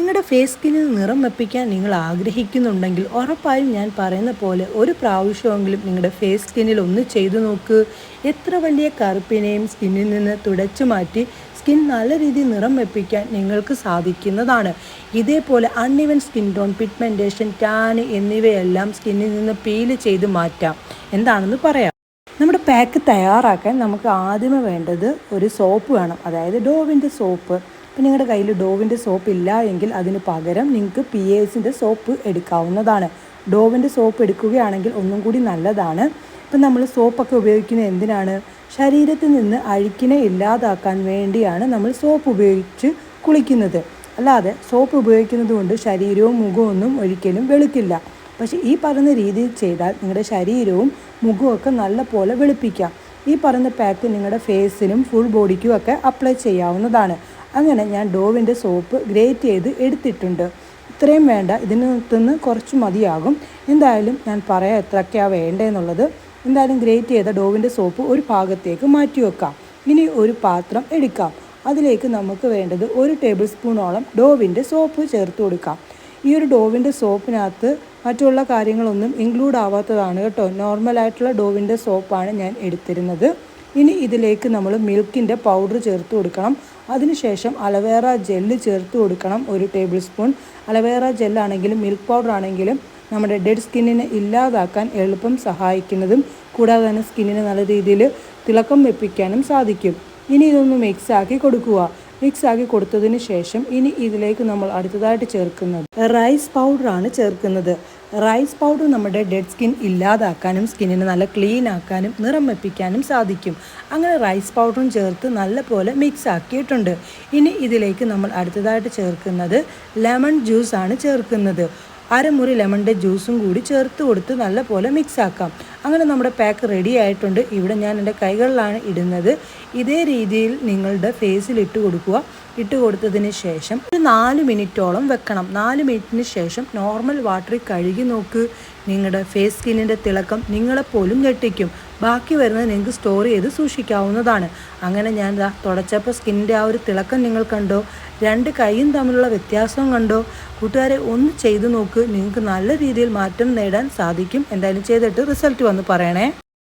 നിങ്ങളുടെ ഫേസ് സ്കിന്നിൽ നിറം വെപ്പിക്കാൻ നിങ്ങൾ ആഗ്രഹിക്കുന്നുണ്ടെങ്കിൽ ഉറപ്പായും ഞാൻ പറയുന്ന പോലെ ഒരു പ്രാവശ്യമെങ്കിലും നിങ്ങളുടെ ഫേസ് സ്കിന്നിൽ ഒന്ന് ചെയ്തു നോക്ക്. എത്ര വലിയ കറുപ്പിനെയും സ്കിന്നിൽ നിന്ന് തുടച്ചു മാറ്റി സ്കിൻ നല്ല രീതിയിൽ നിറം വെപ്പിക്കാൻ നിങ്ങൾക്ക് സാധിക്കുന്നതാണ്. ഇതേപോലെ uneven skin tone pigmentation tan എന്നിവയെല്ലാം സ്കിന്നിൽ നിന്ന് പീൽ ചെയ്ത് മാറ്റാം. എന്താണെന്ന് പറയാം. നമ്മുടെ പാക്ക് തയ്യാറാക്കാൻ നമുക്ക് ആദ്യമേ വേണ്ടത് ഒരു സോപ്പ് വേണം. അതായത് ഡോവിന്റെ സോപ്പ്. ഇപ്പം നിങ്ങളുടെ കയ്യിൽ ഡോവിന്റെ സോപ്പ് ഇല്ല എങ്കിൽ അതിന് പകരം നിങ്ങൾക്ക് പി എസിന്റെ സോപ്പ് എടുക്കാവുന്നതാണ്. ഡോവിന്റെ സോപ്പ് എടുക്കുകയാണെങ്കിൽ ഒന്നും കൂടി നല്ലതാണ്. ഇപ്പം നമ്മൾ സോപ്പൊക്കെ ഉപയോഗിക്കുന്നത് എന്തിനാണ്? ശരീരത്തിൽ നിന്ന് അഴുക്കിനെ ഇല്ലാതാക്കാൻ വേണ്ടിയാണ് നമ്മൾ സോപ്പ് ഉപയോഗിച്ച് കുളിക്കുന്നത്. അല്ലാതെ സോപ്പ് ഉപയോഗിക്കുന്നത് കൊണ്ട് ശരീരവും മുഖവും ഒന്നും ഒരിക്കലും വെളുക്കില്ല. പക്ഷേ ഈ പറയുന്ന രീതിയിൽ ചെയ്താൽ നിങ്ങളുടെ ശരീരവും മുഖമൊക്കെ നല്ല പോലെ വെളുപ്പിക്കാം. ഈ പറയുന്ന പാക്ക് നിങ്ങളുടെ ഫേസിനും ഫുൾ ബോഡിക്കും ഒക്കെ അപ്ലൈ ചെയ്യാവുന്നതാണ്. അങ്ങനെ ഞാൻ ഡോവിന്റെ സോപ്പ് ഗ്രേറ്റ് ചെയ്ത് എടുത്തിട്ടുണ്ട്. ഇത്രയും വേണ്ട ഇതിനകത്തുനിന്ന് കുറച്ച് മതിയാകും. എന്തായാലും ഞാൻ പറയാം എത്രയൊക്കെയാണ് വേണ്ടതെന്നുള്ളത് എന്തായാലും ഗ്രേറ്റ് ചെയ്ത ഡോവിന്റെ സോപ്പ് ഒരു ഭാഗത്തേക്ക് മാറ്റി വെക്കാം. ഇനി ഒരു പാത്രം എടുക്കാം. അതിലേക്ക് നമുക്ക് വേണ്ടത് ഒരു ടേബിൾ സ്പൂണോളം ഡോവിന്റെ സോപ്പ് ചേർത്ത് കൊടുക്കാം. ഈ ഒരു ഡോവിന്റെ സോപ്പിനകത്ത് മറ്റുള്ള കാര്യങ്ങളൊന്നും ഇൻക്ലൂഡ് ആവാത്തതാണ് കേട്ടോ. നോർമലായിട്ടുള്ള ഡോവിന്റെ സോപ്പാണ് ഞാൻ എടുത്തിരുന്നത്. ഇനി ഇതിലേക്ക് നമ്മൾ മിൽക്കിന്റെ പൗഡർ ചേർത്ത് കൊടുക്കണം. അതിനുശേഷം അലവേറ ജെല്ല് ചേർത്ത് കൊടുക്കണം ഒരു ടേബിൾ സ്പൂൺ. അലവേറ ജെല്ലാണെങ്കിലും മിൽക്ക് പൗഡർ ആണെങ്കിലും നമ്മുടെ ഡെഡ് സ്കിന്നിനെ ഇല്ലാതാക്കാൻ എളുപ്പം സഹായിക്കുന്നതും കൂടാതെ തന്നെ സ്കിന്നിന് നല്ല രീതിയിൽ തിളക്കം വെപ്പിക്കാനും സാധിക്കും. ഇനി ഇതൊന്ന് മിക്സ് ആക്കി കൊടുക്കുക. മിക്സ് ആക്കി കൊടുത്തതിന് ശേഷം ഇനി ഇതിലേക്ക് നമ്മൾ അടുത്തതായിട്ട് ചേർക്കുന്നത് റൈസ് പൗഡറാണ് ചേർക്കുന്നത്. റൈസ് പൗഡർ നമ്മുടെ ഡെഡ് സ്കിൻ ഇല്ലാതാക്കാനും സ്കിന്നിന് നല്ല ക്ലീൻ ആക്കാനും നിറം വെപ്പിക്കാനും സാധിക്കും. അങ്ങനെ റൈസ് പൗഡറും ചേർത്ത് നല്ല പോലെ മിക്സ് ആക്കിയിട്ടുണ്ട്. ഇനി ഇതിലേക്ക് നമ്മൾ അടുത്തതായിട്ട് ചേർക്കുന്നത് ലെമൺ ജ്യൂസ് ആണ് ചേർക്കുന്നത്. അരമുറി ലെമണിന്റെ ജ്യൂസും കൂടി ചേർത്ത് കൊടുത്ത് നല്ല പോലെ മിക്സ് ആക്കാം. അങ്ങനെ നമ്മുടെ പാക്ക് റെഡി ആയിട്ടുണ്ട്. ഇവിടെ ഞാൻ എന്റെ കൈകളിലാണ് ഇടുന്നത്. ഇതേ രീതിയിൽ നിങ്ങളുടെ ഫേസിൽ ഇട്ട് കൊടുക്കുക. ഇട്ട് കൊടുത്തതിന് ശേഷം ഒരു നാല് മിനിറ്റോളം വെക്കണം. നാല് മിനിറ്റിന് ശേഷം നോർമൽ വാട്ടറിൽ കഴുകി നോക്ക്. നിങ്ങളുടെ ഫേസ് സ്കിന്നിന്റെ തിളക്കം നിങ്ങളെപ്പോലും ഞെട്ടിക്കും. ബാക്കി വരുന്നത് നിങ്ങൾക്ക് സ്റ്റോർ ചെയ്ത് സൂക്ഷിക്കാവുന്നതാണ്. അങ്ങനെ ഞാൻ ദാ തുടച്ചപ്പോൾ സ്കിന്നിന്റെ ആ ഒരു തിളക്കം നിങ്ങൾ കണ്ടോ? രണ്ട് കൈയും തമ്മിലുള്ള വ്യത്യാസവും കണ്ടോ? കൂട്ടുകാരെ ഒന്ന് ചെയ്തു നോക്ക് നിങ്ങൾക്ക് നല്ല രീതിയിൽ മാറ്റം നേടാൻ സാധിക്കും. എന്തായാലും ചെയ്തിട്ട് റിസൾട്ട് വന്ന് പറയണേ.